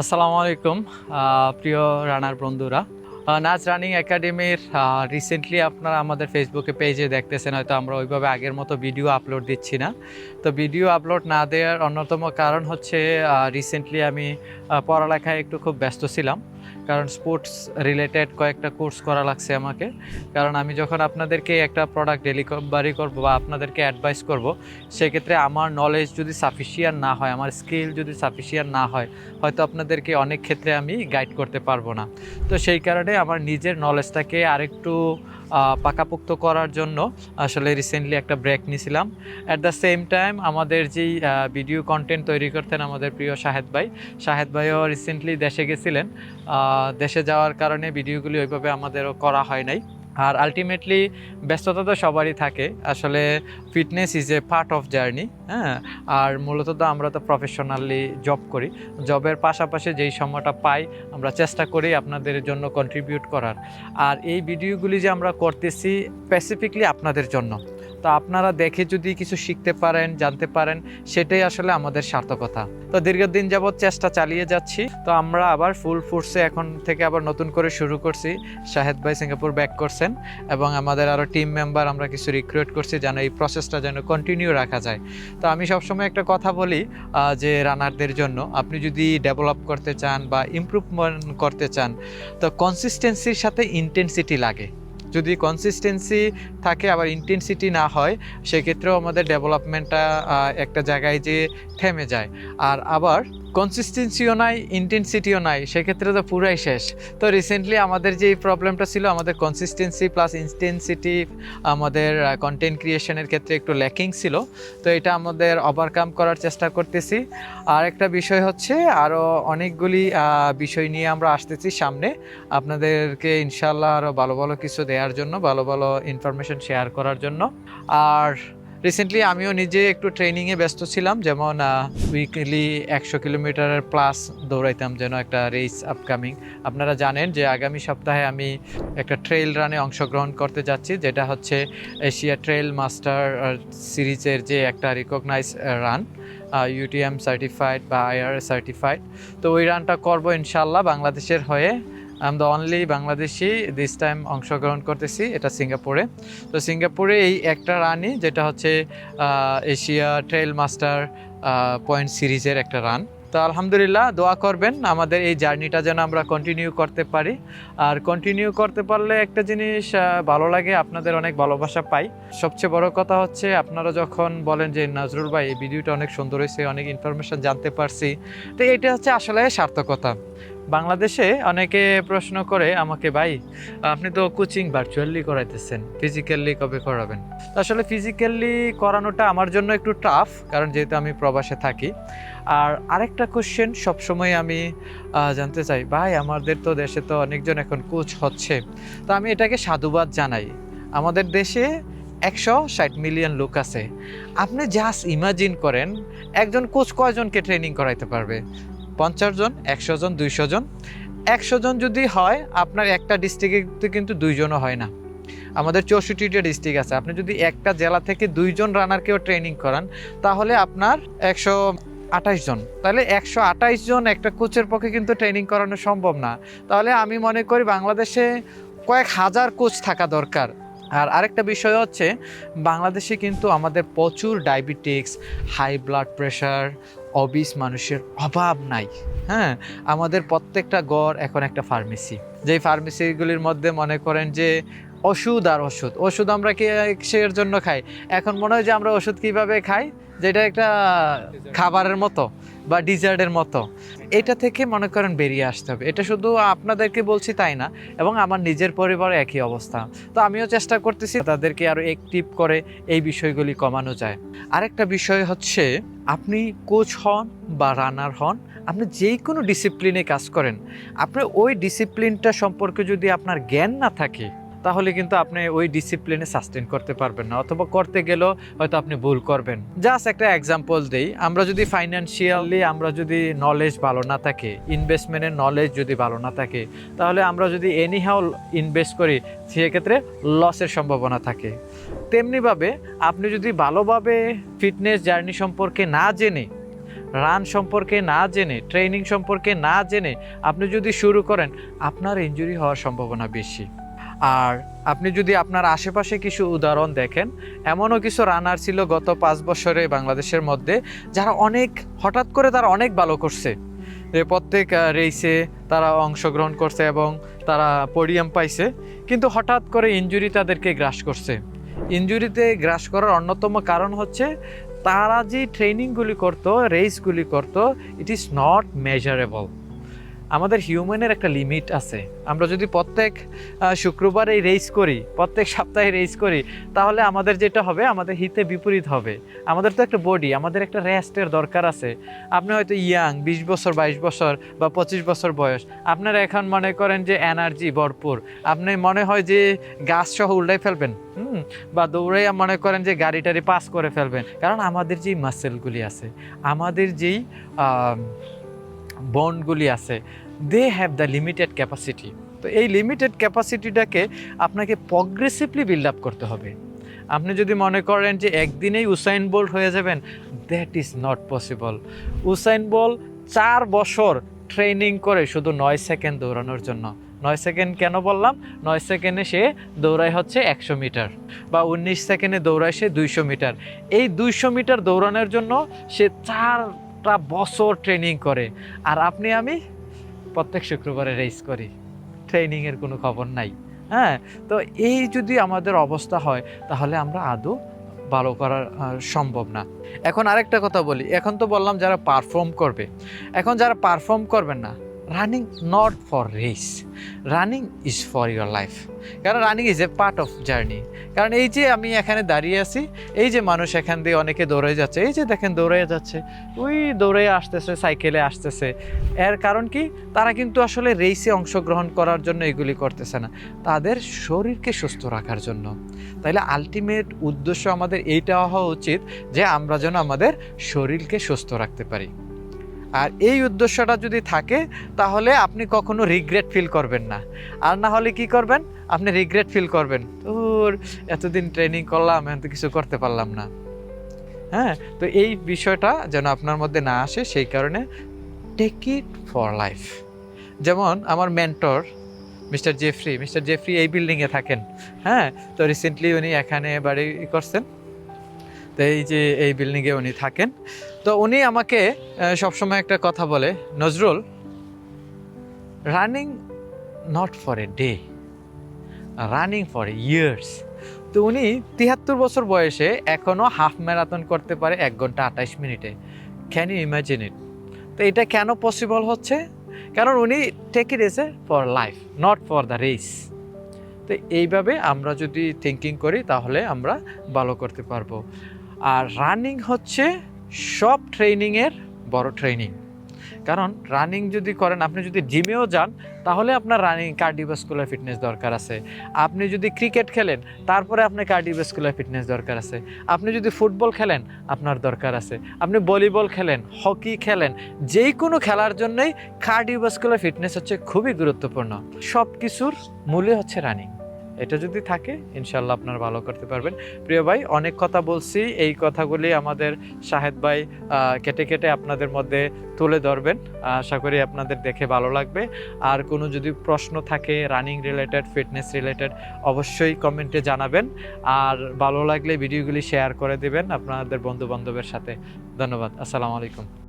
আসসালামু আলাইকুম প্রিয় রানার বন্ধুরা। নাচ রানিং একাডেমির রিসেন্টলি আপনারা আমাদের ফেসবুকে পেজে দেখতেছেন, হয়তো আমরা ওইভাবে আগের মতো ভিডিও আপলোড দিচ্ছি না। তো ভিডিও আপলোড না দেওয়ার অন্যতম কারণ হচ্ছে রিসেন্টলি আমি পড়ালেখায় একটু খুব ব্যস্ত ছিলাম। কারণ স্পোর্টস রিলেটেড কয়েকটা কোর্স করা লাগছে আমাকে। কারণ আমি যখন আপনাদেরকে একটা প্রোডাক্ট ডেলিভারি করব বা আপনাদেরকে অ্যাডভাইস করব, সেক্ষেত্রে আমার নলেজ যদি সাফিসিয়ান না হয়, আমার স্কিল যদি সাফিসিয়ান না হয়, হয়তো আপনাদেরকে অনেক ক্ষেত্রে আমি গাইড করতে পারব না। তো সেই কারণে আমার নিজের নলেজটাকে আরেকটু পাকাপোক্ত করার জন্য আসলে রিসেন্টলি একটা ব্রেক নিয়েছিলাম অ্যাট দ্য সেম টাইম আমাদের যেই ভিডিও কন্টেন্ট তৈরি করতেন আমাদের প্রিয় শাহেদ ভাই, শাহেদ ভাইও রিসেন্টলি দেশে গেছিলেন। দেশে যাওয়ার কারণে ভিডিওগুলি ওইভাবে আমাদেরও করা হয় নাই। আর আলটিমেটলি ব্যস্ততা তো সবারই থাকে। আসলে fitness is a part of journey হ্যাঁ? আর মূলত তো আমরা তো প্রফেশনালি জব করি। জবের পাশাপাশি যেই সময়টা পাই, আমরা চেষ্টা করি আপনাদের জন্য কন্ট্রিবিউট করার। আর এই ভিডিওগুলি যে আমরা করতেছি স্পেসিফিকলি আপনাদের জন্য। তো আপনারা দেখে যদি কিছু শিখতে পারেন, জানতে পারেন, সেটাই আসলে আমাদের সার্থকতা। তো দীর্ঘদিন যাবৎ চেষ্টা চালিয়ে যাচ্ছি। তো আমরা আবার ফুল ফোর্সে এখন থেকে আবার নতুন করে শুরু করছি। শাহেদ ভাই সিঙ্গাপুর ব্যাক করছেন এবং আমাদের আরও টিম মেম্বার আমরা কিছু রিক্রুট করছি যেন এই প্রসেসটা যেন কন্টিনিউ রাখা যায়। তো আমি সবসময় একটা কথা বলি যে রানারদের জন্য, আপনি যদি ডেভেলপ করতে চান বা ইমপ্রুভমেন্ট করতে চান, তো কনসিস্টেন্সির সাথে ইন্টেন্সিটি লাগে। যদি কনসিস্টেন্সি থাকে, আবার ইন্টেন্সিটি না হয়, সেক্ষেত্রেও আমাদের ডেভেলপমেন্টটা একটা জায়গায় যে থেমে যায়। আর আবার কনসিস্টেন্সিও নাই ইন্টেন্সিটিও নাই, সেক্ষেত্রে তো পুরাই শেষ। তো রিসেন্টলি আমাদের যে প্রবলেমটা ছিল, আমাদের কনসিস্টেন্সি প্লাস ইন্টেন্সিটি আমাদের কন্টেন্ট ক্রিয়েশনের ক্ষেত্রে একটু ল্যাকিং ছিল। তো এটা আমাদের ওভারকাম করার চেষ্টা করতেছি। আর একটা বিষয় হচ্ছে আরও অনেকগুলি বিষয় নিয়ে আমরা আসতেছি সামনে। আপনাদেরকে ইনশাল্লাহ আরও ভালো ভালো কিছু দেওয়ার জন্য, ভালো ভালো ইনফরমেশন শেয়ার করার জন্য। আর রিসেন্টলি আমিও নিজে একটু ট্রেনিংয়ে ব্যস্ত ছিলাম, যেমন উইকলি একশো কিলোমিটারের প্লাস দৌড়াইতাম যেন একটা রেস আপকামিং আপনারা জানেন যে আগামী সপ্তাহে আমি একটা ট্রেইল রানে অংশগ্রহণ করতে যাচ্ছি, যেটা হচ্ছে এশিয়া ট্রেইল মাস্টার সিরিজের যে একটা রিকগনাইজ রান ইউটিএম সার্টিফাইড বা আইআর সার্টিফাইড তো ওই রানটা করব ইনশাল্লাহ বাংলাদেশের হয়ে। I am the only Bangladeshi this time অংশগ্রহণ করতেছি, এটা সিঙ্গাপুরে তো সিঙ্গাপুরে এই একটা রানই, যেটা হচ্ছে এশিয়া ট্রেল মাস্টার পয়েন্ট সিরিজের একটা রান। তো আলহামদুলিল্লাহ, দোয়া করবেন, আমাদের এই জার্নিটা যেন আমরা কন্টিনিউ করতে পারি। আর কন্টিনিউ করতে পারলে একটা জিনিস ভালো লাগে, আপনাদের অনেক ভালোবাসা পাই। সবচেয়ে বড় কথা হচ্ছে, আপনারা যখন বলেন যে, নজরুল ভাই, এই ভিডিওটা অনেক সুন্দর হয়েছে, অনেক ইনফরমেশন জানতে পারছি। তো এটা হচ্ছে আসলে সার্থকতা। বাংলাদেশে অনেকে প্রশ্ন করে আমাকে, ভাই, আপনি তো কোচিং ভার্চুয়ালি করাইতেছেন ফিজিক্যালি কবে করাবেন? আসলে ফিজিক্যালি করানোটা আমার জন্য একটু টাফ কারণ যেহেতু আমি প্রবাসে থাকি। আর আরেকটা কোশ্চেন সবসময় আমি জানতে চাই, ভাই, আমাদের তো দেশে তো অনেকজন এখন কোচ হচ্ছে। তো আমি এটাকে সাধুবাদ জানাই। আমাদের দেশে একশো ষাট মিলিয়ন লোক আছে। আপনি জাস্ট ইমাজিন করেন, একজন কোচ কয়জনকে ট্রেনিং করাইতে পারবে? পঞ্চাশ জন, একশো জন, দুইশো জন। একশো জন যদি হয়, আপনার একটা ডিস্ট্রিক্টে কিন্তু দুইজনও হয় না। আমাদের চৌষট্টিটা ডিস্ট্রিক্ট আছে। আপনি যদি একটা জেলা থেকে দুইজন রানারকেও ট্রেনিং করান, তাহলে আপনার একশো আঠাশ জন। তাহলে একশো আঠাশ জন একটা কোচের পক্ষে কিন্তু ট্রেনিং করানো সম্ভব না। তাহলে আমি মনে করি বাংলাদেশে কয়েক হাজার কোচ থাকা দরকার। আর আরেকটা বিষয় হচ্ছে, বাংলাদেশে কিন্তু আমাদের প্রচুর diabetics high blood pressure obese মানুষের অভাব নাই। হ্যাঁ আমাদের প্রত্যেকটা গড় এখন একটা ফার্মেসি যেই ফার্মেসিগুলির মধ্যে মনে করেন যে ওষুধ আর ওষুধ। ওষুধ আমরা কি কিসের জন্য খাই? এখন মনে হয় যে আমরা ওষুধ কীভাবে খাই? যেটা একটা খাবারের মতো বা ডিজার্টের মতো। এটা থেকে মনে করেন বেরিয়ে আসতে হবে। এটা শুধু আপনাদেরকে বলছি তাই না, এবং আমার নিজের পরিবারে একই অবস্থা। তো আমিও চেষ্টা করতেছি তাদেরকে আরও অ্যাক্টিভ করে এই বিষয়গুলি কমানো যায়। আরেকটা বিষয় হচ্ছে, আপনি কোচ হন বা রানার হন, আপনি যেই কোনো ডিসিপ্লিনে কাজ করেন। আপনি ওই ডিসিপ্লিনটা সম্পর্কে যদি আপনার জ্ঞান না থাকে তাহলে কিন্তু আপনি ওই ডিসিপ্লিনে সাস্টেন করতে পারবেন না, অথবা করতে গেলেও হয়তো আপনি ভুল করবেন। জাস্ট একটা এক্সাম্পল দেই, আমরা যদি ফাইন্যান্সিয়ালি আমরা যদি নলেজ ভালো না থাকে ইনভেস্টমেন্টের নলেজ যদি ভালো না থাকে, তাহলে আমরা যদি এনিহাও ইনভেস্ট করি, সেক্ষেত্রে লসের সম্ভাবনা থাকে। তেমনিভাবে আপনি যদি ভালোভাবে ফিটনেস জার্নি সম্পর্কে না জেনে রান সম্পর্কে না জেনে ট্রেনিং সম্পর্কে না জেনে আপনি যদি শুরু করেন, আপনার ইনজুরি হওয়ার সম্ভাবনা বেশি। আর আপনি যদি আপনার আশেপাশে কিছু উদাহরণ দেখেন, এমনও কিছু রানার ছিল গত পাঁচ বছরে বাংলাদেশের মধ্যে, যারা অনেক, হঠাৎ করে তারা অনেক ভালো করছে। যে প্রত্যেক রেসে তারা অংশগ্রহণ করছে এবং তারা পোডিয়াম পাইছে, কিন্তু হঠাৎ করে ইনজুরি তাদেরকে গ্রাস করছে। ইনজুরিতে গ্রাস করার অন্যতম কারণ হচ্ছে, তারা যে ট্রেনিংগুলি করতো রেসগুলি করতো ইট ইজ নট মেজারেবল আমাদের হিউম্যানের একটা লিমিট আছে। আমরা যদি প্রত্যেক শুক্রবারে রেস করি, প্রত্যেক সপ্তাহে রেস করি, তাহলে আমাদের যেটা হবে, আমাদের হিতে বিপরীত হবে। আমাদের তো একটা বডি আমাদের একটা রেস্টের দরকার আছে। আপনি হয়তো ইয়াং বিশ বছর, বাইশ বছর বা পঁচিশ বছর বয়স, আপনারা এখন মনে করেন যে এনার্জি ভরপুর। আপনি মনে হয় যে গাছ সহ উল্টাই ফেলবেন, হুম? বা দৌড়াইয়া মনে করেন যে গাড়ি টাড়ি পাস করে ফেলবেন। কারণ আমাদের যেই মাসেলগুলি আছে, আমাদের যেই বন্ডগুলি আছে they have the limited capacity তো এই লিমিটেড ক্যাপাসিটিটাকে আপনাকে প্রগ্রেসিভলি বিল্ড আপ করতে হবে। আপনি যদি মনে করেন যে একদিনেই উসাইন বোল্ট হয়ে যাবেন that is not possible Usain Bolt চার বছর ট্রেনিং করে শুধু নয় সেকেন্ড দৌড়ানোর জন্য। নয় সেকেন্ড কেন বললাম? নয় সেকেন্ডে সে দৌড়ায় হচ্ছে একশো মিটার বা উনিশ সেকেন্ডে দৌড়ায় সে দুইশো মিটার। এই দুইশো মিটার দৌড়ানোর জন্য সে চারটা বছর ট্রেনিং করে। আর আপনি, আমি প্রত্যেক শুক্রবারে রেস করি। ট্রেনিংয়ের কোনো খবর নাই। হ্যাঁ তো এই যদি আমাদের অবস্থা হয়, তাহলে আমরা আদৌ ভালো করা সম্ভব না। এখন আরেকটা কথা বলি। এখন তো বললাম যারা পারফর্ম করবে। এখন যারা পারফর্ম করবেন না running not for race running is for your life কারণ running is a part of journey কারণ এই যে আমি এখানে দাঁড়িয়ে আছি, এই যে মানুষ এখান দিয়ে অনেকে দৌড়ে যাচ্ছে, এই যে দেখেন দৌড়ে যাচ্ছে, ওই দৌড়ে আসতেছে সাইকেলে আসতেছে। এর কারণ কি? তারা কিন্তু আসলে রেসে অংশগ্রহণ করার জন্য এগুলি করতেছে না। তাদের শরীরকে সুস্থ রাখার জন্য। তাইলে আলটিমেট উদ্দেশ্য আমাদের এইটা হওয়া উচিত যে আমরা যেন আমাদের শরীরকে সুস্থ রাখতে পারি। আর এই উদ্দেশ্যটা যদি থাকে, তাহলে আপনি কখনো রিগ্রেট ফিল করবেন না। আর না হলে কি করবেন? আপনি রিগ্রেট ফিল করবেন। তোর এতদিন ট্রেনিং করলাম, এখন তো কিছু করতে পারলাম না। হ্যাঁ তো এই বিষয়টা যেন আপনার মধ্যে না আসে, সেই কারণে টেক ইট ফর লাইফ যেমন আমার mentor mister Jeffrey mister Jeffrey এই বিল্ডিংয়ে থাকেন। হ্যাঁ তো রিসেন্টলি উনি এখানে বাড়ি করছেন। তো এই যে এই বিল্ডিংয়ে উনি থাকেন। তো উনি আমাকে সবসময় একটা কথা বলে, Nazrul running not for a day running for years তো উনি তিয়াত্তর বছর বয়সে এখনও হাফ ম্যারাথন করতে পারে এক ঘণ্টা আঠাইশ মিনিটে। ক্যান ইউ ইমাজিন ইট তো এটা কেন পসিবল হচ্ছে? কারণ উনি take it as for life not for the race তো এইভাবে আমরা যদি থিঙ্কিং করি, তাহলে আমরা ভালো করতে পারব। আর রানিং হচ্ছে সব ট্রেনিংয়ের বড় ট্রেনিং কারণ রানিং যদি করেন, আপনি যদি জিমেও যান, তাহলে আপনার রানিং কার্ডিওভাস্কুলার ফিটনেস দরকার আছে। আপনি যদি ক্রিকেট খেলেন, তারপরে আপনার কার্ডিওভাস্কুলার ফিটনেস দরকার আছে। আপনি যদি ফুটবল খেলেন, আপনার দরকার আছে। আপনি ভলিবল খেলেন হকি খেলেন যেই কোনো খেলার জন্যই কার্ডিওভাস্কুলার ফিটনেস হচ্ছে খুবই গুরুত্বপূর্ণ। সব কিছুর মূলে হচ্ছে রানিং এটা যদি থাকে ইনশাল্লাহ আপনার ভালো করতে পারবেন। প্রিয় ভাই, অনেক কথা বলছি, এই কথাগুলি আমাদের শাহেদ ভাই কেটে কেটে আপনাদের মধ্যে তুলে ধরবেন। আশা করি আপনাদের দেখে ভালো লাগবে। আর কোনো যদি প্রশ্ন থাকে রানিং রিলেটেড ফিটনেস রিলেটেড অবশ্যই কমেন্টে জানাবেন। আর ভালো লাগলে ভিডিওগুলি শেয়ার করে দেবেন আপনাদের বন্ধু বান্ধবের সাথে। ধন্যবাদ, আসসালামু আলাইকুম।